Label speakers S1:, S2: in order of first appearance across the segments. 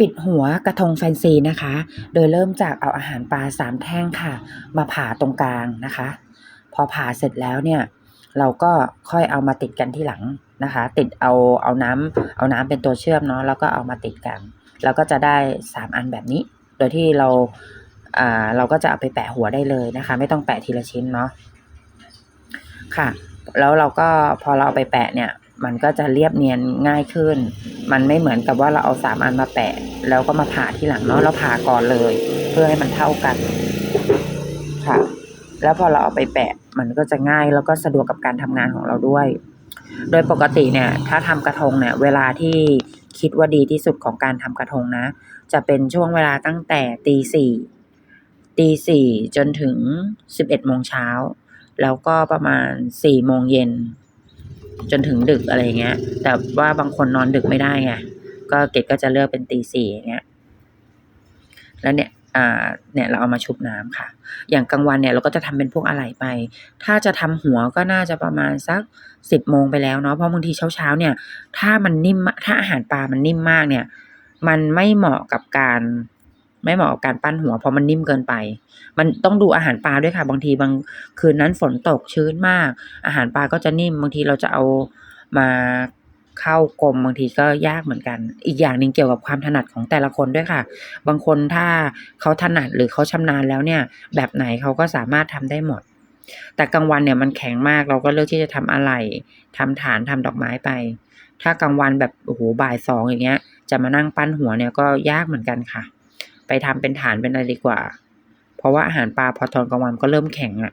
S1: ปิดหัวกระทงแฟนซีนะคะ โดยเริ่มจากเอาอาหารปลาสามแท่งค่ะ มาผ่าตรงกลางนะคะ พอผ่าเสร็จแล้วเนี่ยเราก็ค่อยเอามาติดกันที่หลังนะคะ ติดเอาเอาน้ำเอาน้ำเป็นตัวเชื่อมเนาะแล้วก็เอามาติดกันแล้วก็จะได้สามอันแบบนี้ โดยที่เราอ่าเราก็จะเอาไปแปะหัวได้เลยนะคะ ไม่ต้องแปะทีละชิ้นเนาะค่ะ แล้วเราก็พอเราเอาไปแปะเนี่ย มันก็จะเรียบเนียนง่ายขึ้น มันไม่เหมือนกับว่าเราเอาสามอันมาแปะ แล้วก็มาผ่าที่หลังเนาะเราผ่าก่อนเลย เพื่อให้มันเท่ากันค่ะ แล้วพอเราเอาไปแปะมันก็จะง่ายแล้วก็สะดวกกับการทำงานของเราด้วย โดยปกติเนี่ย ถ้าทำกระทงเนี่ย เวลาที่คิดว่าดีที่สุดของการทำกระทงนะ จะเป็นช่วงเวลาตั้งแต่ตีสี่ตีสี่จนถึงสิบเอ็ดโมงเช้า แล้วก็ประมาณสี่โมงเย็น จนถึงดึกอะไรเงี้ย แต่ว่าบางคนนอนดึกไม่ได้ไงก็เกดก็จะเลือกเป็นตีสี่เงี้ย แล้วเนี่ยอ่าเนี่ยเราเอามาชุบน้ำค่ะ อย่างกลางวันเนี่ยเราก็จะทำเป็นพวกอะไหล่ไป ถ้าจะทำหัวก็น่าจะประมาณสักสิบโมงไปแล้วเนาะ เพราะบางทีเช้าๆเนี่ย ถ้ามันนิ่ม ถ้าอาหารปลามันนิ่มมากเนี่ย มันไม่เหมาะกับการ ไม่เหมาะกับการปั้นหัวเพราะมันนิ่มเกินไป มันต้องดูอาหารปลาด้วยค่ะ บางทีบางคืนนั้นฝนตกชื้นมาก อาหารปลาก็จะนิ่มบางทีเราจะเอามาเข้ากลมบางทีก็ยากเหมือนกัน อีกอย่างหนึ่งเกี่ยวกับความถนัดของแต่ละคนด้วยค่ะ บางคนถ้าเขาถนัดหรือเขาชำนาญแล้วเนี่ย แบบไหนเขาก็สามารถทำได้หมด แต่กลางวันเนี่ยมันแข็งมากเราก็เลือกที่จะทำอะไหล่ทำฐานทำดอกไม้ไป ถ้ากลางวันแบบโอ้โหบ่ายสองอย่างเงี้ย จะมานั่งปั้นหัวเนี่ยก็ยากเหมือนกันค่ะ ไปทำเป็นฐานเป็นอะไรดีกว่า เพราะว่าอาหารปลาพอตอนกลางวันก็เริ่มแข็งอะ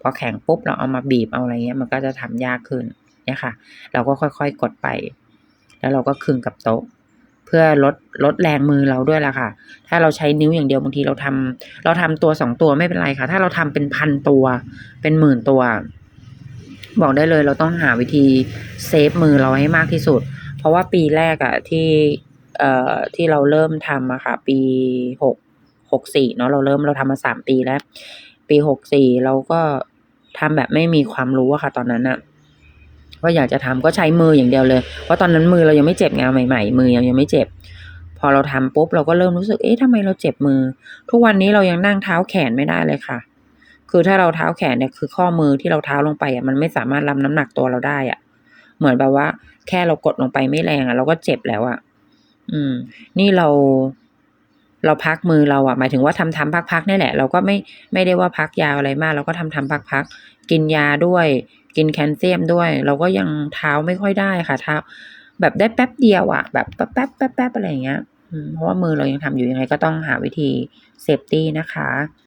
S1: พอแข็งปุ๊บเราเอามาบีบเอาอะไรเงี้ยมันก็จะทำยากขึ้นเนี่ยค่ะ เราก็ค่อยๆกดไป แล้วเราก็คึงกับโต๊ะ เพื่อลดลดแรงมือเราด้วยล่ะค่ะ ถ้าเราใช้นิ้วอย่างเดียวบางทีเราทำเราทำตัวสองตัวไม่เป็นไรค่ะ ถ้าเราทำเป็นพันตัว เป็นหมื่นตัว บอกได้เลยเราต้องหาวิธีเซฟมือเราให้มากที่สุด เพราะว่าปีแรกอะที่ เอ่อที่เราเริ่มทำอะค่ะ ปีหกหกสี่เนาะเราเริ่มเราทำมาสามปีแล้ว ปีหกสี่เราก็ทำแบบไม่มีความรู้อะค่ะ ตอนนั้นอะว่าอยากจะทำก็ใช้มืออย่างเดียวเลย เพราะตอนนั้นมือเรายังไม่เจ็บไงานใหม่ๆ มือยังยังไม่เจ็บ พอเราทำปุ๊บเราก็เริ่มรู้สึก เอ๊ะทำไมเราเจ็บมือ ทุกวันนี้เรายังนั่งเท้าแขนไม่ได้เลยค่ะ คือถ้าเราเท้าแขนเนี่ยคือข้อมือที่เราเท้าลงไปอะมันไม่สามารถรับน้ำหนักตัวเราได้อะ เหมือนแบบว่า แค่เรากดลงไปไม่แรงอะ เราก็เจ็บแล้วอะ อืม นี่เรา เราพักมือเราอะหมายถึงว่าทำทำพักๆนี่แหละ เราก็ไม่ไม่ได้ว่าพักยาวอะไรมาก เราก็ทำทำพักๆกินยาด้วย กินแคลเซียมด้วย เราก็ยังเท้าไม่ค่อยได้ค่ะ เท้า แบบได้แป๊บเดียวอะแบบแป๊บแป๊บแป๊บแป๊บอะไรอย่างเงี้ยเพราะว่ามือเรายังทำอยู่ยังไงก็ต้องหาวิธีเซฟตี้นะคะ